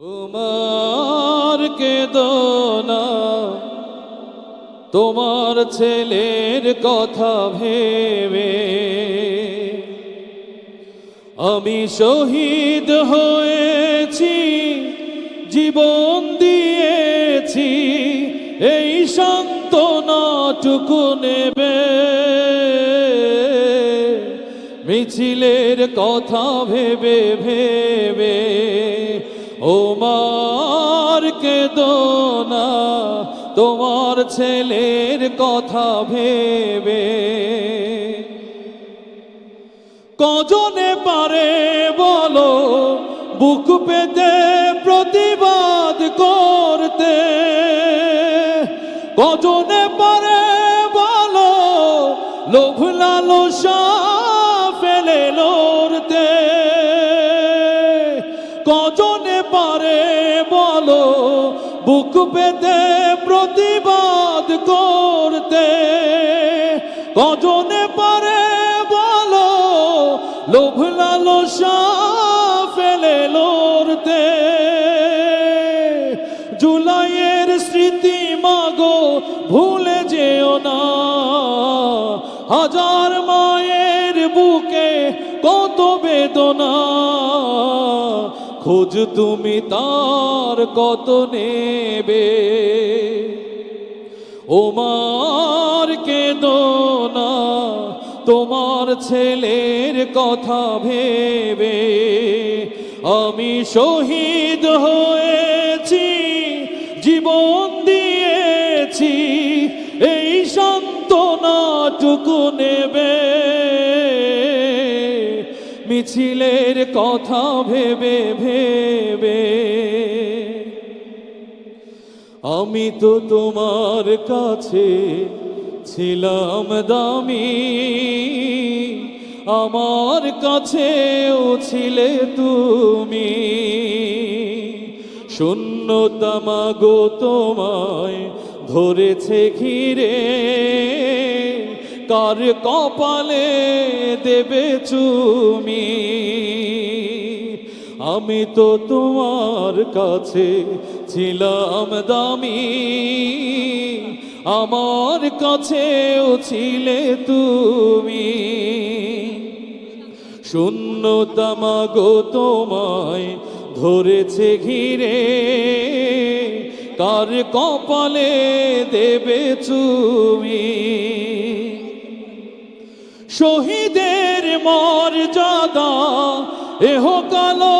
তোমার কেদনা, তোমার ছেলের কথা ভেবে আমি শহীদ হয়েছি, জীবন দিয়েছি, এই সান্ত্বনাটুকু নেবে। মিছিলের কথা ভেবে ভেবে ও মার কেদনা তোমার ছেলের কথা ভেবে কজনে পারে বলো, বুক পেতে প্রতিবাদ করতে। কজনে পারে বলো, লোভ লালসা ফেলে লড়তে। কজনে বুক পেতে প্রতিবাদ করতে। কজনে পারে বলো, লোভ লালসা ফেলে লড়তে। জুলাইয়ের স্মৃতি মাগো, ভুলে যেও না। হাজার মায়ের বুকে কত বেদনা। খোঁজ তুমি তার কত নেবে? ওমার কেদনা তোমার ছেলের কথা ভেবে। আমি শহীদ হয়েছি, জীবন দিয়েছি, এই সান্ত্বনাটুকু নেবে। মিছিলের কথা ভেবে ভেবে, আমি তো তোমার কাছে ছিলাম দামি, আমার কাছেও ছিলে তুমি। শূন্যতামাগো তোমায় ধরেছে ঘিরে কার কপালে দেবে চুমি। আমি তো তোমার কাছে ছিলাম দামি। আমার কাছেও ছিলে তুমি। শূন্যতামাগো তোমায় ধরেছে ঘিরে। কার কপালে দেবে চুমি? শহীদের মর্যাদা এহ কালো